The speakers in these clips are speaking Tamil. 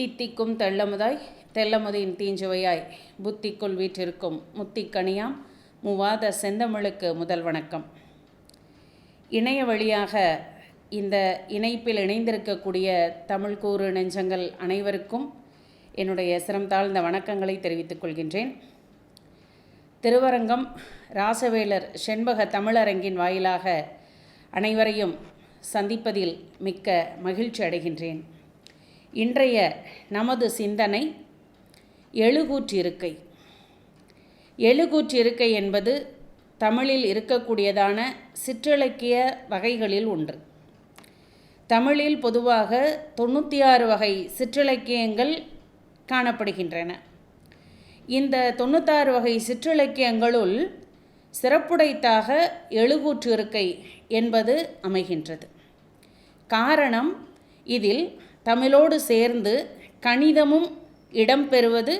தித்திக்கும் தெள்ளமுதாய் தெள்ளமுதின் தீஞ்சுவையாய் புத்திக்குள் வீற்றிருக்கும் முத்திக்கனியாம் மூவாத செந்தமிழுக்கு முதல் வணக்கம். இணைய வழியாக இந்த இணைப்பில் இணைந்திருக்கக்கூடிய தமிழ் கூறு நெஞ்சங்கள் அனைவருக்கும் என்னுடைய சிரம் தாழ்ந்த வணக்கங்களை தெரிவித்துக் கொள்கின்றேன். திருவரங்கம் ராசவேலர் செண்பக தமிழரங்கின் வாயிலாக அனைவரையும் சந்திப்பதில் மிக்க மகிழ்ச்சி அடைகின்றேன். இன்றைய நமது சிந்தனை எழுகூற்றிருக்கை. எழுகூற்றிருக்கை என்பது தமிழில் இருக்கக்கூடியதான சிற்றிலக்கிய வகைகளில் ஒன்று. தமிழில் பொதுவாக தொண்ணூற்றி ஆறு வகை சிற்றிலக்கியங்கள் காணப்படுகின்றன. இந்த தொண்ணூத்தாறு வகை சிற்றிலக்கியங்களுள் சிறப்புடைத்தாக எழுகூற்றிருக்கை என்பது அமைகின்றது. காரணம் இதில் தமிழோடு சேர்ந்து கணிதமும் இடம்பெறுவது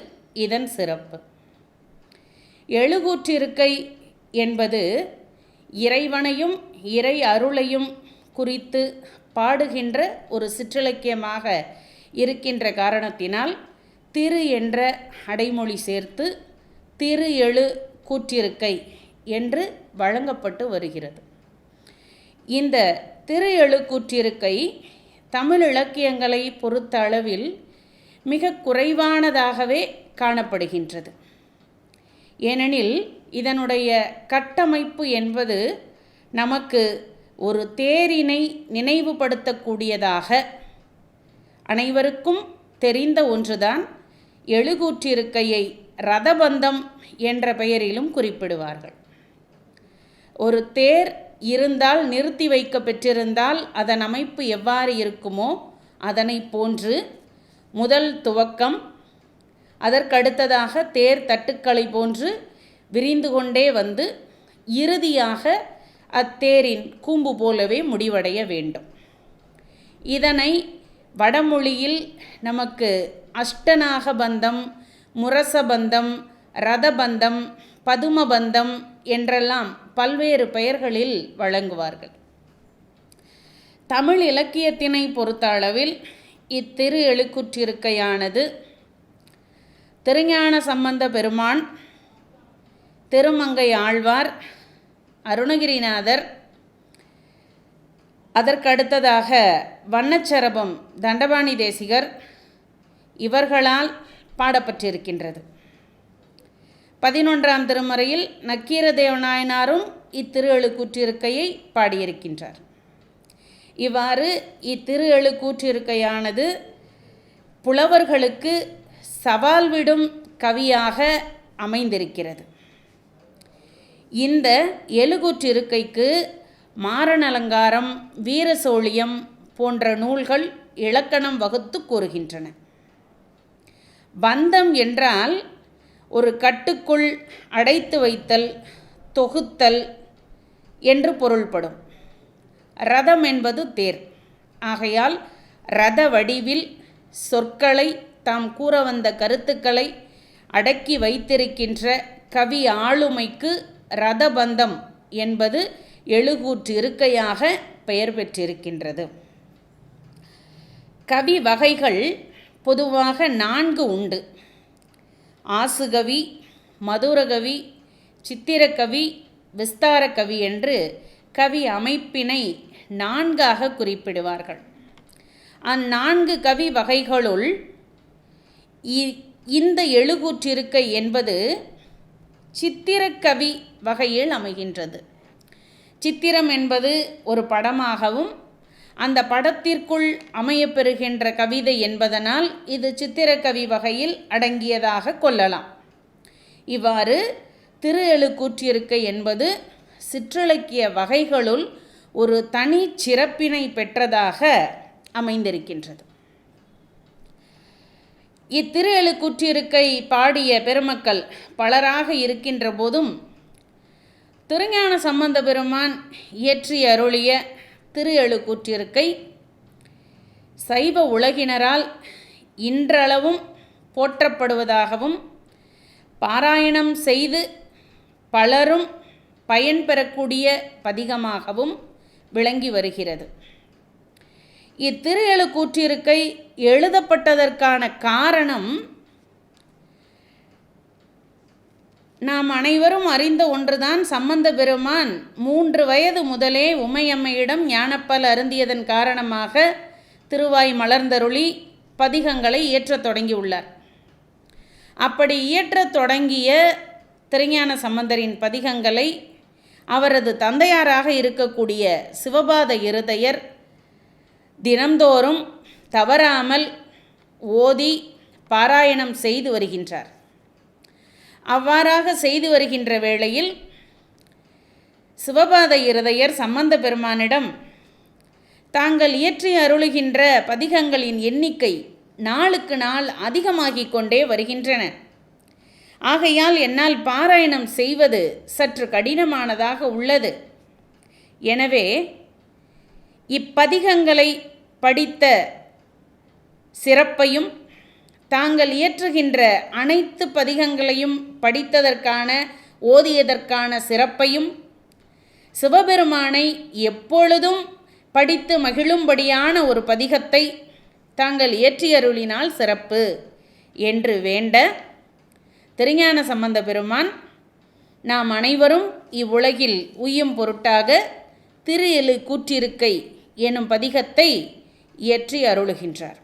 இதன் சிறப்பு. எழுகூற்றிருக்கை என்பது இறைவனையும் இறை அருளையும் குறித்து பாடுகின்ற ஒரு சிற்றிலக்கியமாக இருக்கின்ற காரணத்தினால் திரு என்ற அடைமொழி சேர்த்து திரு எழு கூற்றிருக்கை என்று வழங்கப்பட்டு வருகிறது. இந்த திரு எழு கூற்றிருக்கை தமிழ் இலக்கியங்களை பொறுத்த அளவில் மிக குறைவானதாகவே காணப்படுகின்றது. ஏனெனில் இதனுடைய கட்டமைப்பு என்பது நமக்கு ஒரு தேரினை நினைவுபடுத்தக்கூடியதாக அனைவருக்கும் தெரிந்த ஒன்றுதான். எழுகூற்றிருக்கையை ரதபந்தம் என்ற பெயரிலும் குறிப்பிடுவார்கள். ஒரு தேர் இருந்தால் நிறுத்தி வைக்க பெற்றிருந்தால் அதன் அமைப்பு எவ்வாறு இருக்குமோ அதனை போன்று முதல் துவக்கம் அதற்கடுத்ததாக தேர் தட்டுக்களை போன்று விரிந்து கொண்டே வந்து இறுதியாக அத்தேரின் கூம்பு போலவே முடிவடைய வேண்டும். இதனை வடமொழியில் நமக்கு அஷ்டநாகபந்தம் முரசபந்தம் ரதபந்தம் பதுமபந்தம் என்றெல்லாம் பல்வேறு பெயர்களில் வழங்குவார்கள். தமிழ் இலக்கியத்தினை பொறுத்த அளவில் இத்திரு எழுக்குற்றிருக்கையானது திருஞான சம்பந்த பெருமான் திருமங்கை ஆழ்வார் அருணகிரிநாதர் அதற்கடுத்ததாக வண்ணச்சரபம் தண்டபாணி தேசிகர் இவர்களால் பாடப்பட்டிருக்கின்றது. பதினொன்றாம் திருமறையில் நக்கீர தேவநாயனாரும் இத்திரு எழுக்கூற்றிருக்கையை பாடியிருக்கின்றார். இவ்வாறு இத்திரு எழுக்கூற்றிருக்கையானது புலவர்களுக்கு சவால் விடும் கவியாக அமைந்திருக்கிறது. இந்த எழுகூற்றிருக்கைக்கு மாரணலங்காரம் வீரசோழியம் போன்ற நூல்கள் இலக்கணம் வகுத்து கூறுகின்றன. பந்தம் என்றால் ஒரு கட்டுக்குள் அடைத்து வைத்தல் தொகுத்தல் என்று பொருள்படும். ரதம் என்பது தேர். ஆகையால் ரத வடிவில் சொற்களை தாம் கூற வந்த கருத்துக்களை அடக்கி வைத்திருக்கின்ற கவி ஆளுமைக்கு ரதபந்தம் என்பது எழுகூற்று இருக்கையாக பெயர் பெற்றிருக்கின்றது. கவி வகைகள் பொதுவாக நான்கு உண்டு. ஆசுகவி மதுரகவி சித்திரக்கவி விஸ்தாரக்கவி என்று கவி அமைப்பினை நான்காக குறிப்பிடுவார்கள். அந்நான்கு கவி வகைகளுள் இந்த எழுகூற்றிருக்கை என்பது சித்திரக்கவி வகையில் அமைகின்றது. சித்திரம் என்பது ஒரு படமாகவும் அந்த படத்திற்குள் அமையப்பெறுகின்ற கவிதை என்பதனால் இது சித்திரக்கவி வகையில் அடங்கியதாக கொள்ளலாம். இவ்வாறு திரு எழுக்கூற்றிருக்கை என்பது சிற்றிலக்கிய வகைகளுள் ஒரு தனி சிறப்பினை பெற்றதாக அமைந்திருக்கின்றது. இத்திரு எழுக்கூற்றிருக்கை பாடிய பெருமக்கள் பலராக இருக்கின்ற போதும் திருஞான சம்பந்த பெருமான் இயற்றி அருளிய திரு எழுக்கூற்றிருக்கை சைவ உலகினரால் இன்றளவும் போற்றப்படுவதாகவும் பாராயணம் செய்து பலரும் பயன்பெறக்கூடிய பதிகமாகவும் விளங்கி வருகிறது. இத்திரு எழுக்கூற்றிருக்கை எழுதப்பட்டதற்கான காரணம் நாம் அனைவரும் அறிந்த ஒன்றுதான் சம்பந்த பெருமான். மூன்று வயது முதலே உமையம்மையிடம் ஞானப்பல் அருந்தியதன் காரணமாக திருவாய் மலர்ந்தருளி பதிகங்களை இயற்றத் தொடங்கியுள்ளார். அப்படி இயற்றத் தொடங்கிய திருஞான சம்பந்தரின் பதிகங்களை அவரது தந்தையாராக இருக்கக்கூடிய சிவபாத இருதயர் தினந்தோறும் தவறாமல் ஓதி பாராயணம் செய்து வருகின்றார். அவ்வாறாக செய்து வருகின்ற வேளையில் சிவபாத இருதயர் சம்பந்த பெருமானிடம் தாங்கள் இயற்றி அருளுகின்ற பதிகங்களின் எண்ணிக்கை நாளுக்கு நாள் அதிகமாகிக் கொண்டே வருகின்றன. ஆகையால் என்னால் பாராயணம் செய்வது சற்று கடினமானதாக உள்ளது. எனவே இப்பதிகங்களை படித்த சிறப்பையும் தாங்கள் இயற்றுகின்ற அனைத்து பதிகங்களையும் படித்ததற்கான ஓதியதற்கான சிறப்பையும் சிவபெருமானை எப்பொழுதும் படித்து மகிழும்படியான ஒரு பதிகத்தை தாங்கள் இயற்றியருளினால் சிறப்பு என்று வேண்ட திருஞான சம்பந்த பெருமான் நாம் அனைவரும் இவ்வுலகில் உய்யும் பொருட்டாக திரு எழு கூற்றிருக்கை எனும் பதிகத்தை இயற்றி அருளுகின்றார்.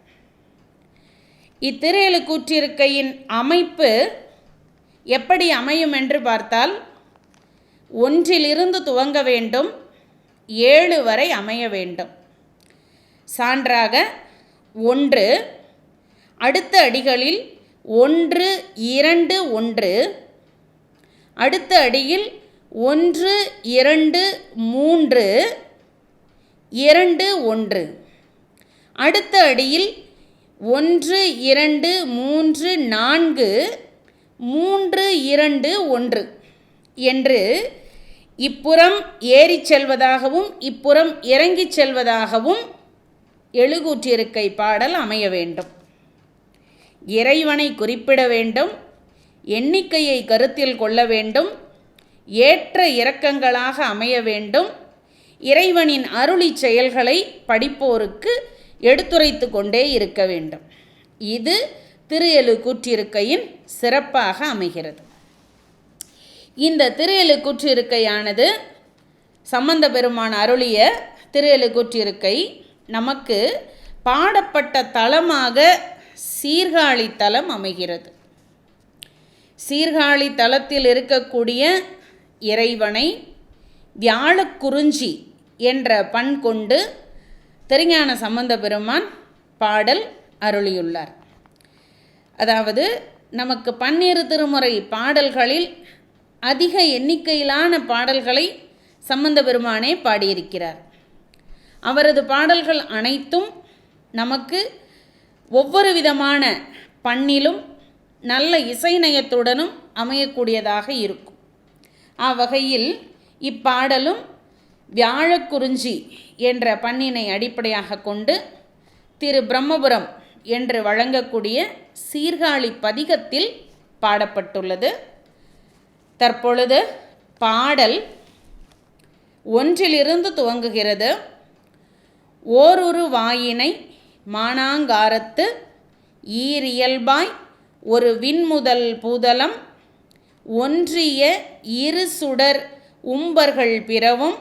இத்திரு கூற்றிருக்கையின் அமைப்பு எப்படி அமையும் என்று பார்த்தால் ஒன்றிலிருந்து துவங்க வேண்டும் ஏழு வரை அமைய வேண்டும். சான்றாக ஒன்று அடுத்த அடிகளில் ஒன்று இரண்டு ஒன்று அடுத்த அடியில் ஒன்று இரண்டு மூன்று இரண்டு ஒன்று அடுத்த அடியில் ஒன்று இரண்டு மூன்று நான்கு மூன்று இரண்டு ஒன்று என்று இப்புறம் ஏறிச் செல்வதாகவும் இப்புறம் இறங்கிச் செல்வதாகவும் எழுகூற்றிருக்கை பாடல் அமைய வேண்டும். இறைவனை குறிப்பிட வேண்டும் எண்ணிக்கையை கருத்தில் கொள்ள வேண்டும் ஏற்ற இறக்கங்களாக அமைய வேண்டும் இறைவனின் அருளி செயல்களை படிப்போருக்கு எடுத்துரைத்து கொண்டே இருக்க வேண்டும். இது திரு கூற்றிருக்கையின் சிறப்பாக அமைகிறது. இந்த திரு எழு கூற்றிருக்கையானது சம்பந்த பெருமான் அருளிய திரு எழு கூற்றிருக்கை நமக்கு பாடப்பட்ட தலமாக சீர்காழி தலம் அமைகிறது. சீர்காழி தலத்தில் இருக்கக்கூடிய இறைவனை வியாழக்குறிஞ்சி என்ற பண் கொண்டு திருஞான சம்பந்த பெருமான் பாடல் அருளியுள்ளார். அதாவது நமக்கு பன்னிரு திருமுறை பாடல்களில் அதிக எண்ணிக்கையிலான பாடல்களை சம்பந்த பெருமானே பாடியிருக்கிறார். அவரது பாடல்கள் அனைத்தும் நமக்கு ஒவ்வொரு விதமான பண்ணிலும் நல்ல இசைநயத்துடனும் அமையக்கூடியதாக இருக்கும். அவ்வகையில் இப்பாடலும் வியாழக்குறிஞ்சி என்ற பண்ணினை அடிப்படையாக கொண்டு திரு பிரம்மபுரம் என்று வழங்கக்கூடிய சீர்காழி பதிகத்தில் பாடப்பட்டுள்ளது. தற்பொழுது பாடல் ஒன்றிலிருந்து துவங்குகிறது. ஓரொரு வாயினை மானாங்காரத்து ஈரியல்பாய் ஒரு விண்முதல் பூதலம் ஒன்றிய இரு சுடர் உம்பர்கள் பிறவும்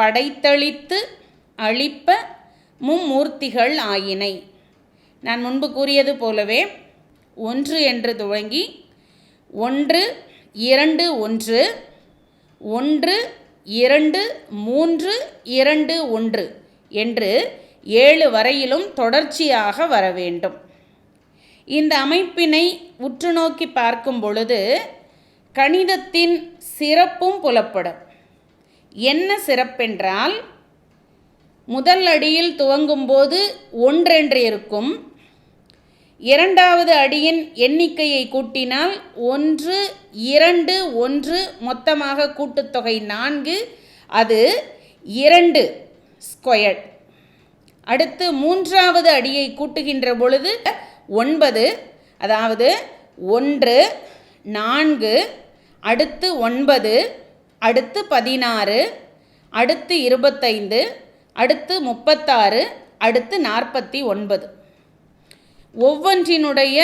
படைத்தளித்து அழிப்ப மும்மூர்த்திகள் ஆயினை. நான் முன்பு கூறியது போலவே ஒன்று என்று துவங்கி ஒன்று இரண்டு ஒன்று ஒன்று இரண்டு மூன்று இரண்டு ஒன்று என்று ஏழு வரையிலும் தொடர்ச்சியாக வர வேண்டும். இந்த அமைப்பினை உற்று நோக்கி பார்க்கும் பொழுது கணிதத்தின் சிறப்பும் புலப்படும். என்ன சிறப்பென்றால் முதல் அடியில் துவங்கும்போது ஒன்றென்று இருக்கும். இரண்டாவது அடியின் எண்ணிக்கையை கூட்டினால் ஒன்று இரண்டு ஒன்று மொத்தமாக கூட்டுத்தொகை நான்கு அது இரண்டு ஸ்கொயர் அடுத்து மூன்றாவது அடியை கூட்டுகின்ற பொழுது ஒன்பது அதாவது ஒன்று நான்கு அடுத்து ஒன்பது அடுத்து பதினாறு அடுத்து இருபத்தைந்து அடுத்து முப்பத்தாறு அடுத்து நாற்பத்தி ஒன்பது. ஒவ்வொன்றினுடைய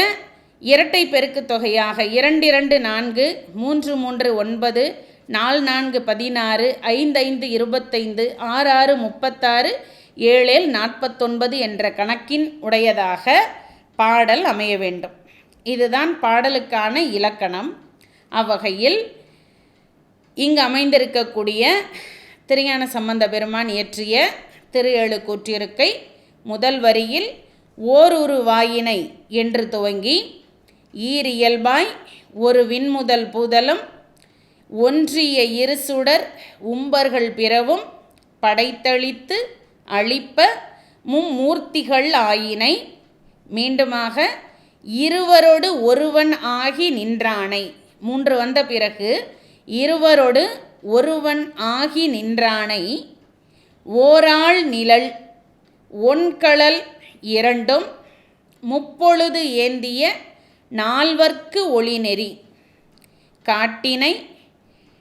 இரட்டை பெருக்கு தொகையாக இரண்டு இரண்டு நான்கு மூன்று மூன்று ஒன்பது நாலு நான்கு பதினாறு ஐந்து ஐந்து இருபத்தைந்து ஆறு ஆறு முப்பத்தாறு ஏழேல் நாற்பத்தொன்பது என்ற கணக்கின் உடையதாக பாடல் அமைய வேண்டும். இதுதான் பாடலுக்கான இலக்கணம். அவ்வகையில் இங்கு அமைந்திருக்கக்கூடிய திருஞான சம்பந்த பெருமான் இயற்றிய திரு ஏழு கூற்றிருக்கை முதல் வரியில் ஓருரு வாயினை என்று துவங்கி ஈரியல்பாய் ஒரு விண்முதல் பூதலும் ஒன்றிய இரு சுடர் உம்பர்கள் பிறவும் படைத்தளித்து அழிப்ப மும்மூர்த்திகள் ஆயினை மீண்டுமாக இருவரோடு ஒருவன் ஆகி நின்றானை. மூன்று வந்த பிறகு இருவரோடு ஒருவன் ஆகி நின்றானை ஓராள் நிழல் ஒன்கழல் இரண்டும் முப்பொழுது ஏந்திய நால்வர்க்கு ஒளிநெறி காட்டினை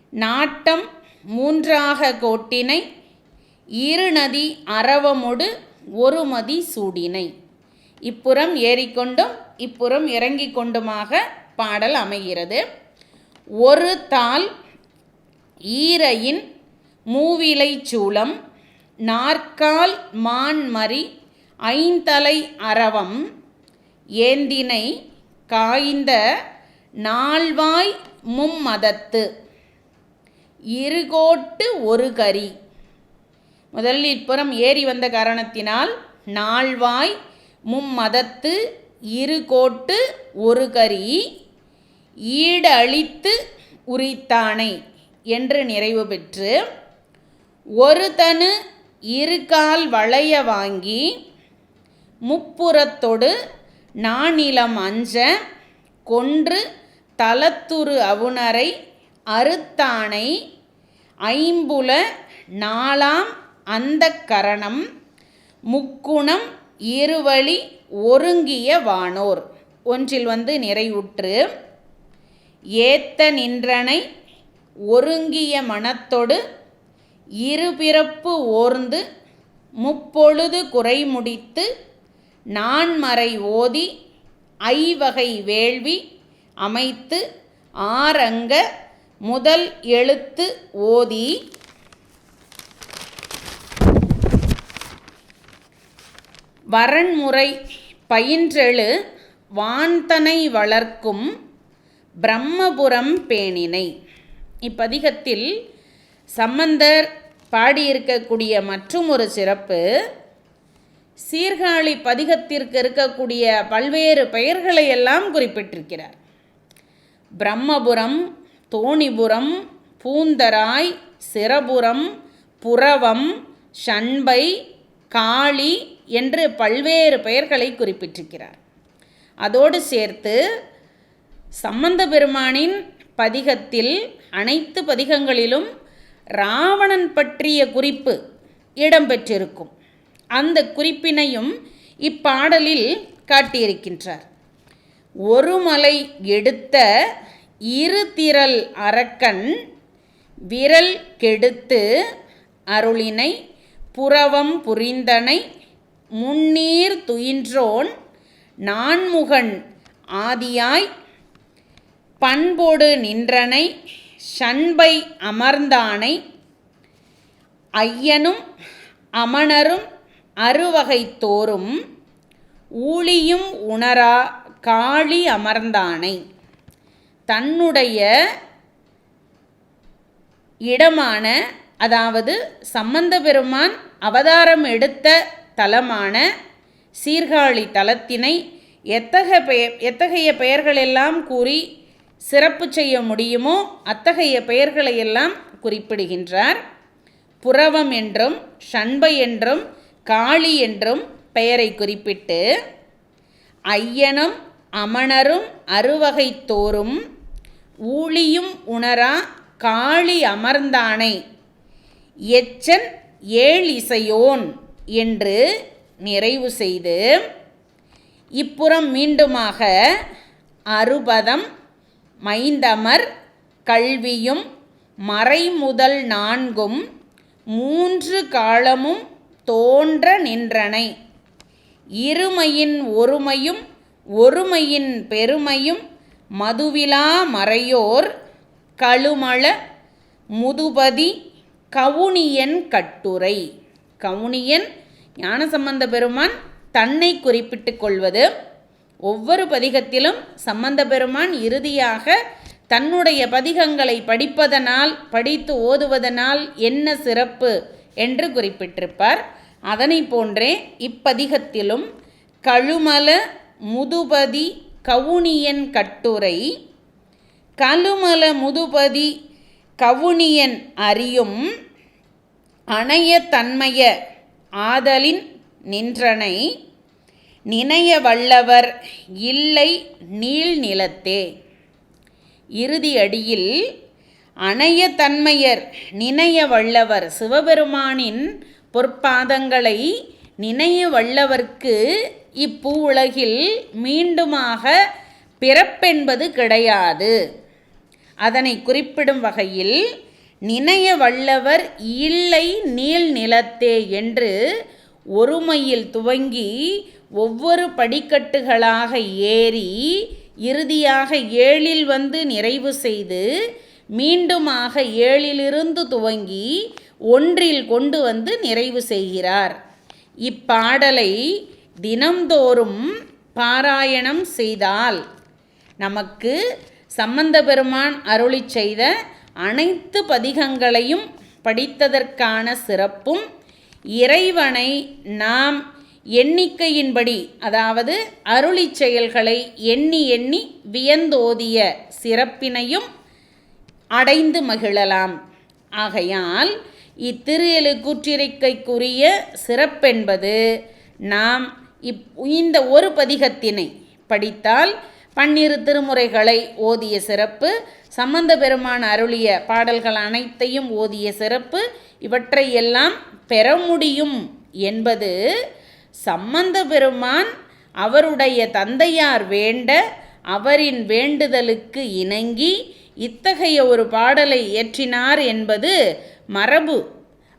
நாட்டம் மூன்றாக கோட்டினை இருநதி அரவமொடு ஒருமதி சூடினை. இப்புறம் ஏறிக்கொண்டும் இப்புறம் இறங்கிக் கொண்டுமாக பாடல் அமைகிறது. ஒரு தாள் ஈரையின் மூவிலை சூளம் நாற்கால் மான்மரி ஐந்தலை அரவம் ஏந்தினை காய்ந்த நால்வாய் மும்மதத்து இருகோட்டு ஒரு கரி முதலில் இப்புறம் ஏறி வந்த காரணத்தினால் நால்வாய் மும்மதத்து இருகோட்டு ஒரு கரி ஈடழித்து உரித்தானை என்று நிறைவு பெற்று ஒரு தனு இருகால் வளைய வாங்கி முப்புறத்தொடு நானிலம் அஞ்ச கொன்று தலத்துரு அவுணரை அறுத்தானை ஐம்புல நாலாம் அந்த கரணம் முக்குணம் இருவழி ஒருங்கிய வானோர். ஒன்றில் வந்து நிறைவுற்று ஏத்த நின்றனை ஒருங்கிய மனத்தொடு இருபிறப்பு ஓர்ந்து முப்பொழுது குறைமுடித்து நான்மறை ஓதி ஐவகை வேள்வி அமைத்து ஆரங்க முதல் எழுத்து ஓதி. வரன்முறை பயின்றெழு வான்தனை வளர்க்கும் பிரம்மபுரம் பேணினை. இப்பதிகத்தில் சம்பந்தர் பாடியிருக்கக்கூடிய மற்றும் ஒரு சிறப்பு சீர்காழி பதிகத்திற்கு இருக்கக்கூடிய பல்வேறு பெயர்களை எல்லாம் குறிப்பிட்டிருக்கிறார். பிரம்மபுரம் தோணிபுரம் பூந்தராய் சிரபுரம் புறவம் ஷண்பை காளி என்று பல்வேறு பெயர்களை குறிப்பிட்டிருக்கிறார். அதோடு சேர்த்து சம்பந்த பெருமானின் பதிகத்தில் அனைத்து பதிகங்களிலும் ராவணன் பற்றிய குறிப்பு இடம்பெற்றிருக்கும். அந்த குறிப்பினையும் இப்பாடலில் காட்டியிருக்கின்றார். ஒரு மலை எடுத்த இரு திரள் அரக்கன் விரல் கெடுத்து அருளினை புறவம் புரிந்தனை முன்னீர் துயின்றோன் நான்முகன் ஆதியாய் பண்போடு நின்றனை ஷண்பை அமர்ந்தானை ஐயனும் அமணரும் அறுவகை தோறும் ஊழியும் உணரா காளி அமர்ந்தானை. தன்னுடைய இடமான அதாவது சம்பந்த பெருமான் அவதாரம் எடுத்த தலமான சீர்காழி தலத்தினை எத்தகைய பெயர் எத்தகைய பெயர்களெல்லாம் கூறி சிறப்பு செய்ய முடியுமோ அத்தகைய பெயர்களை எல்லாம் குறிப்பிடுகின்றார். புறவம் என்றும் ஷண்பை என்றும் காளி என்றும் பெயரை குறிப்பிட்டு ஐயனும் அமணரும் அறுவகை தோறும் ஊழியும் உணரா காளி அமர்ந்தானை எச்சன் ஏழ் இசையோன் என்று நிறைவு செய்து இப்புறம் மீண்டுமாக அறுபதம் மைந்தமர் கல்வியும் மறைமுதல் நான்கும் மூன்று காலமும் தோன்ற நின்றனை. இருமையின் ஒருமையும் ஒருமையின் பெருமையும் மதுவிலா மறையோர் கழுமள முதுபதி கவுனியன் கட்டுரை. கவுனியன் ஞானசம்பந்த பெருமான் தன்னை குறிப்பிட்டு கொள்வது ஒவ்வொரு பதிகத்திலும் சம்பந்த பெருமான் இறுதியாக தன்னுடைய பதிகங்களை படிப்பதனால் படித்து ஓதுவதனால் என்ன சிறப்பு என்று குறிப்பிட்டிருப்பார். அதனை போன்றே இப்பதிகத்திலும் கழுமல முதுபதி கவுனியன் கட்டுரை கழுமல முதுபதி கவுனியன் அறியும் அணைய தன்மைய ஆதலின் நின்றனை நினைய வல்லவர் இல்லை நீள்நிலத்தே. இறுதி அடியில் அணைய தன்மையர் நினைய வல்லவர் சிவபெருமானின் பொற்பாதங்களை நினைய வல்லவர்க்கு இப்பூ உலகில் மீண்டுமாக பிறப்பென்பது கிடையாது. அதனை குறிப்பிடும் வகையில் நினைய வல்லவர் இல்லை நீள் நிலத்தே என்று ஒருமையில் துவங்கி ஒவ்வொரு படிக்கட்டுகளாக ஏறி இறுதியாக ஏழில் வந்து நிறைவு செய்து மீண்டுமாக ஏழிலிருந்து துவங்கி ஒன்றில் கொண்டு வந்து நிறைவு செய்கிறார். இப்பாடலை தினம்தோறும் பாராயணம் செய்தால் நமக்கு சம்பந்த பெருமான் அருளி செய்த அனைத்து பதிகங்களையும் படித்ததற்கான சிறப்பும் இறைவனை நாம் எண்ணிக்கையின்படி அதாவது அருளி செயல்களை எண்ணி எண்ணி வியந்தோதிய சிறப்பினையும் அடைந்து மகிழலாம். ஆகையால் இத்திரு எழுக்கூற்றிருக்கைக்குரிய சிறப்பென்பது நாம் இப் இந்த ஒரு பதிகத்தினை படித்தால் பன்னிரு திருமுறைகளை ஓதிய சிறப்பு சம்பந்த பெருமான் அருளிய பாடல்கள் அனைத்தையும் ஓதிய சிறப்பு இவற்றையெல்லாம் பெற முடியும் என்பது சம்பந்த பெருமான் அவருடைய தந்தையார் வேண்ட அவரின் வேண்டுதலுக்கு இணங்கி இத்தகைய ஒரு பாடலை இயற்றினார் என்பது மரபு.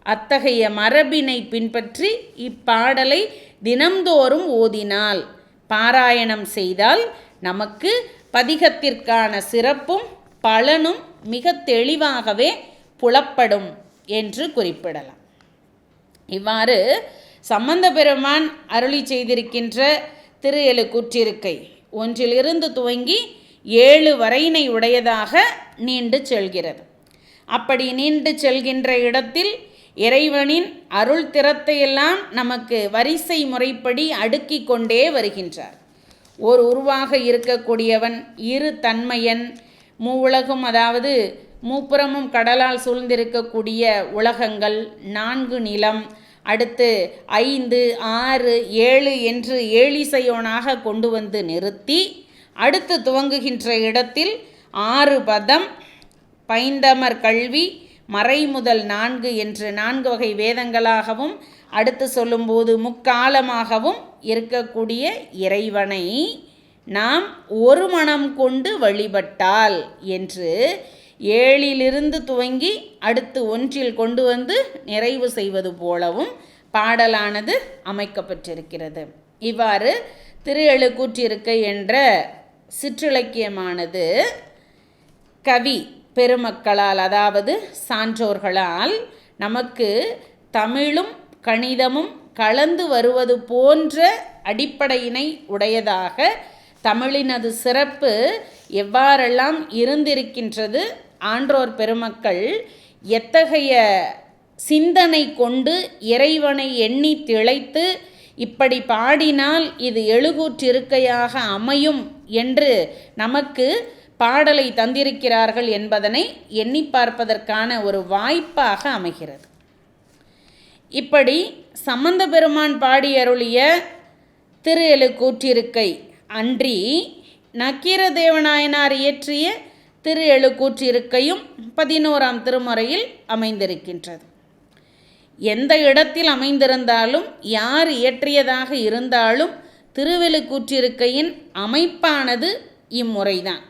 அத்தகைய மரபினை பின்பற்றி இப்பாடலை தினம்தோறும் ஓதினால் பாராயணம் செய்தால் நமக்கு பதிகத்திற்கான சிறப்பும் பலனும் மிக தெளிவாகவே புலப்படும் என்று குறிப்பிடலாம். இவ்வாறு சம்பந்த பெருமான் அருளி செய்திருக்கின்ற திரு எழுக்கூற்றிருக்கை ஒன்றிலிருந்து துவங்கி ஏழு வரையினை உடையதாக நீண்டு செல்கிறது. அப்படி நீண்டு செல்கின்ற இடத்தில் இறைவனின் அருள் திறத்தையெல்லாம் நமக்கு வரிசை முறைப்படி அடுக்கி கொண்டே வருகின்றார். ஓர் உருவாக இருக்கக்கூடியவன் இரு தன்மையன் மூவுலகும் அதாவது மூப்புறமும் கடலால் சூழ்ந்திருக்கக்கூடிய உலகங்கள் நான்கு நிலம் அடுத்து ஐந்து ஆறு ஏழு என்று ஏழிசையோனாக கொண்டு வந்து நிறுத்தி அடுத்து துவங்குகின்ற இடத்தில் ஆறு பதம் பைந்தமர் கல்வி மறை முதல் நான்கு என்று நான்கு வகை வேதங்களாகவும் அடுத்து சொல்லும்போது முக்காலமாகவும் இருக்கக்கூடிய இறைவனை நாம் ஒரு மனம் கொண்டு வழிபட்டால் என்று ஏழிலிருந்து துவங்கி அடுத்து ஒன்றில் கொண்டு வந்து நிறைவு செய்வது போலவும் பாடலானது அமைக்கப்பட்டிருக்கிறது. இவ்வாறு திரு எழுக்கூற்றிருக்கை என்ற சிற்றிலக்கியமானது கவி பெருமக்களால் அதாவது சான்றோர்களால் நமக்கு தமிழும் கணிதமும் கலந்து வருவது போன்ற அடிப்படையினை உடையதாக தமிழினது சிறப்பு எவ்வாறெல்லாம் இருந்திருக்கின்றது ஆன்றோர் பெருமக்கள் எத்தகைய சிந்தனை கொண்டு இறைவனை எண்ணி திளைத்து இப்படி பாடினால் இது எழுகூற்றிருக்கையாக அமையும் என்று நமக்கு பாடலை தந்திருக்கிறார்கள் என்பதனை எண்ணி பார்ப்பதற்கான ஒரு வாய்ப்பாக அமைகிறது. இப்படி சம்பந்த பெருமான் பாடியருளிய திரு எழுக்கூற்றிருக்கை அன்றி நக்கீரதேவநாயனார் இயற்றிய திரு எழுக்கூற்றிருக்கையும் பதினோராம் திருமுறையில் அமைந்திருக்கின்றது. எந்த இடத்தில் அமைந்திருந்தாலும் யார் இயற்றியதாக இருந்தாலும் திருவெழுக்கூற்றிருக்கையின் அமைப்பானது இம்முறைதான்.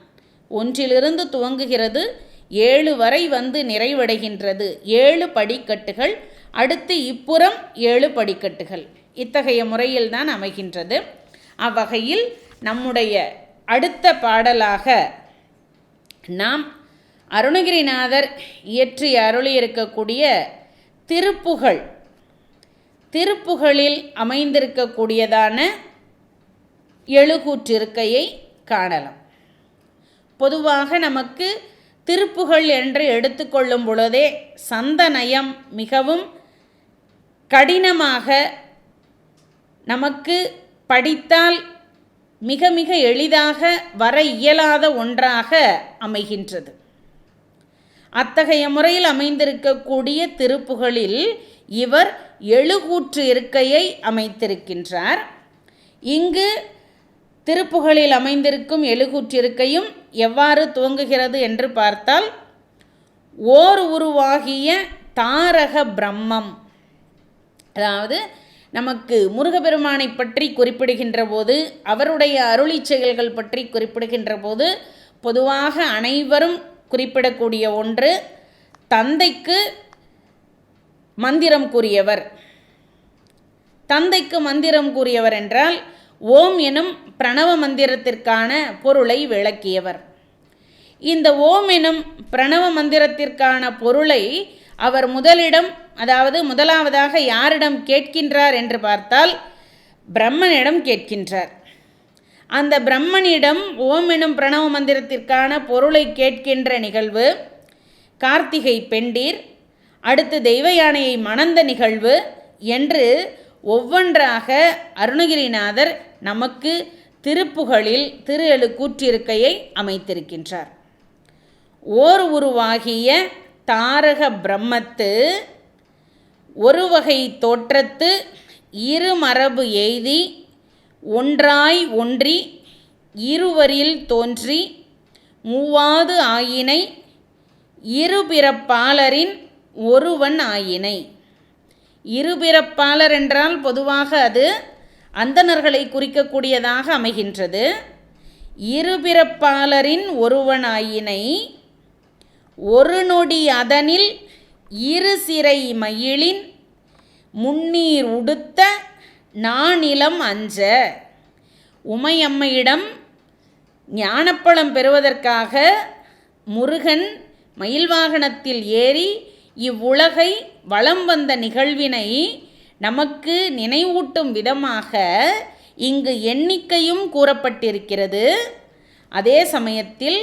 ஒன்றிலிருந்து துவங்குகிறது ஏழு வரை வந்து நிறைவடைகின்றது. ஏழு படிக்கட்டுகள் அடுத்து இப்புறம் ஏழு படிக்கட்டுகள். இத்தகைய முறையில்தான் அமைகின்றது. அவ்வகையில் நம்முடைய அடுத்த பாடலாக நாம் அருணகிரிநாதர் இயற்றி அருளியிருக்கக்கூடிய திருப்புகழ் திருப்புகழில் அமைந்திருக்கக்கூடியதான எழுகூற்றிருக்கையை காணலாம். பொதுவாக நமக்கு திருப்புகழ் என்று எடுத்துக்கொள்ளும் பொழுதே சந்தநயம் மிகவும் கடினமாக நமக்கு படித்தால் மிக மிக எளிதாக வர இயலாத ஒன்றாக அமைகின்றது. அத்தகைய முறையில் அமைந்திருக்கக்கூடிய திருப்புகளில் இவர் எழுகூற்று இருக்கையை அமைத்திருக்கின்றார். இங்கு திருப்புகளில் அமைந்திருக்கும் எழுகூற்றிருக்கையும் எவ்வாறு துவங்குகிறது என்று பார்த்தால் ஓர் உருவாகிய தாரக பிரம்மம். அதாவது நமக்கு முருகப்பெருமானை பற்றி குறிப்பிடுகின்ற போது அவருடைய அருளி செயல்கள் பற்றி குறிப்பிடுகின்ற போது பொதுவாக அனைவரும் குறிப்பிடக்கூடிய ஒன்று தந்தைக்கு மந்திரம் கூறியவர். தந்தைக்கு மந்திரம் கூறியவர் என்றால் ஓம் எனும் பிரணவ மந்திரத்திற்கான பொருளை விளக்கியவர். இந்த ஓம் எனும் பிரணவ மந்திரத்திற்கான பொருளை அவர் முதலிடம் அதாவது முதலாவதாக யாரிடம் கேட்கின்றார் என்று பார்த்தால் பிரம்மனிடம் கேட்கின்றார். அந்த பிரம்மனிடம் ஓம் எனும் பிரணவ மந்திரத்திற்கான பொருளை கேட்கின்ற நிகழ்வு கார்த்திகை பெண்டீர் அடுத்து தெய்வ யானையை மணந்த நிகழ்வு என்று ஒவ்வொன்றாக அருணகிரிநாதர் நமக்கு திருப்புகளில் திரு எழு கூற்றிருக்கையை அமைத்திருக்கின்றார். ஓர் உருவாகிய தாரக பிரம்மத்து ஒரு வகை தோற்றத்து இரு மரபு எய்தி ஒன்றாய் ஒன்றி இருவரில் தோன்றி மூவாது ஆயினை இருபிறப்பாளரின் ஒருவன் ஆயினை. இருபிறப்பாளர் என்றால் பொதுவாக அது அந்தணர்களை குறிக்கக்கூடியதாக அமைகின்றது. இருபிறப்பாளரின் ஒருவனாயினை ஒரு நொடி அதனில் இரு சிறை மயிலின் முன்னீர் உடுத்த நானிலம் அஞ்ச. உமையம்மையிடம் ஞானப்பழம் பெறுவதற்காக முருகன் மயில் வாகனத்தில் ஏறி இவ்வுலகை வலம் வந்த நிகழ்வினை நமக்கு நினைவூட்டும் விதமாக இங்கு எண்ணிக்கையும் கூறப்பட்டிருக்கிறது. அதே சமயத்தில்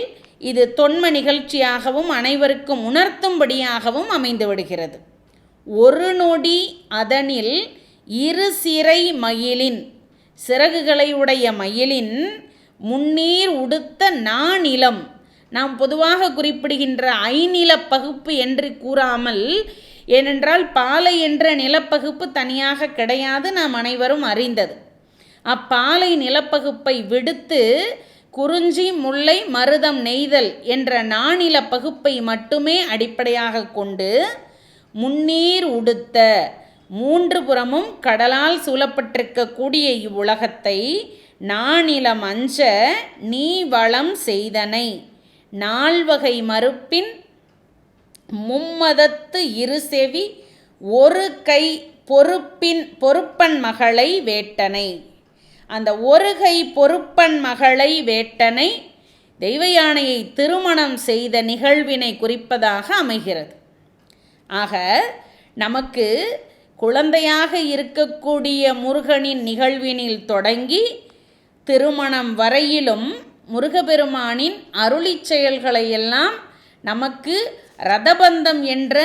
இது தொன்ம நிகழ்ச்சியாகவும் அனைவருக்கும் உணர்த்தும்படியாகவும் அமைந்து விடுகிறது. ஒரு நொடி அதனில் இரு சிறை மயிலின் சிறகுகளை உடைய மயிலின் முன்னீர் உடுத்த நானிலம் நாம் பொதுவாக குறிப்பிடுகின்ற ஐநில பகுப்பு என்று கூறாமல் ஏனென்றால் பாலை என்ற நிலப்பகுப்பு தனியாக கிடையாது நாம் அனைவரும் அறிந்தது. அப்பாலை நிலப்பகுப்பை விடுத்து குறிஞ்சி முல்லை மருதம் நெய்தல் என்ற நானில பகுப்பை மட்டுமே அடிப்படையாக கொண்டு முன்னீர் உடுத்த மூன்று புறமும் கடலால் சூழப்பட்டிருக்கக்கூடிய இவ்வுலகத்தை நானிலம் அஞ்ச நீ வளம் செய்தனை. நால்வகை மறுப்பின் மும்மதத்து இருசெவி ஒரு கை பொறுப்பின் பொறுப்பன் மகளை வேட்டனை. அந்த ஒரு கை பொறுப்பன் மகளை வேட்டனை தெய்வ யானையை திருமணம் செய்த நிகழ்வினை குறிப்பதாக அமைகிறது. ஆக நமக்கு குழந்தையாக இருக்கக்கூடிய முருகனின் நிகழ்வினில் தொடங்கி திருமணம் வரையிலும் முருகபெருமானின் அருளிச் செயல்களை எல்லாம் நமக்கு ரதபந்தம் என்ற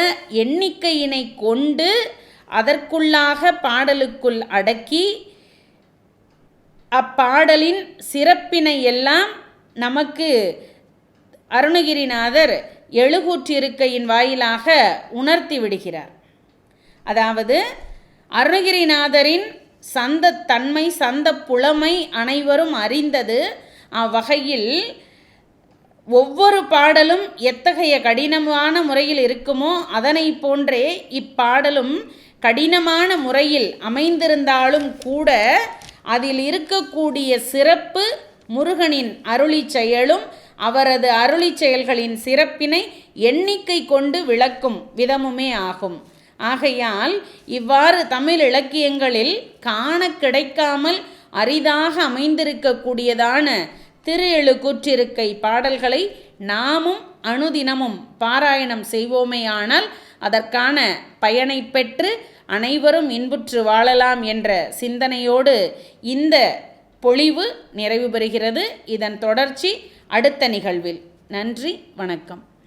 எண்ணிக்கையினை கொண்டு அதற்குள்ளாக பாடலுக்குள் அடக்கி அப்பாடலின் சிறப்பினை எல்லாம் நமக்கு அருணகிரிநாதர் எழுகூற்றிருக்கையின் வாயிலாக உணர்த்தி விடுகிறார். அதாவது அருணகிரிநாதரின் சந்த தன்மை சந்த புலமை அனைவரும் அறிந்தது அவ்வகையில் ஒவ்வொரு பாடலும் எத்தகைய கடினமான முறையில் இருக்குமோ அதனை போன்றே இப்பாடலும் கடினமான முறையில் அமைந்திருந்தாலும் கூட அதில் இருக்கக்கூடிய சிறப்பு முருகனின் அருளி செயலும் அவரது அருளி செயல்களின் சிறப்பினை எண்ணிக்கை கொண்டு விளக்கும் விதமுமே ஆகும். ஆகையால் இவ்வாறு தமிழ் இலக்கியங்களில் காண கிடைக்காமல் அரிதாக அமைந்திருக்கக்கூடியதான திரு எழுக்கூற்றிருக்கை பாடல்களை நாமும் அனுதினமும் பாராயணம் செய்வோமேயானால் அதற்கான பயனை பெற்று அனைவரும் இன்புற்று வாழலாம் என்ற சிந்தனையோடு இந்த பொழிவு நிறைவு பெறுகிறது. இதன் தொடர்ச்சி அடுத்த நிகழ்வில். நன்றி வணக்கம்.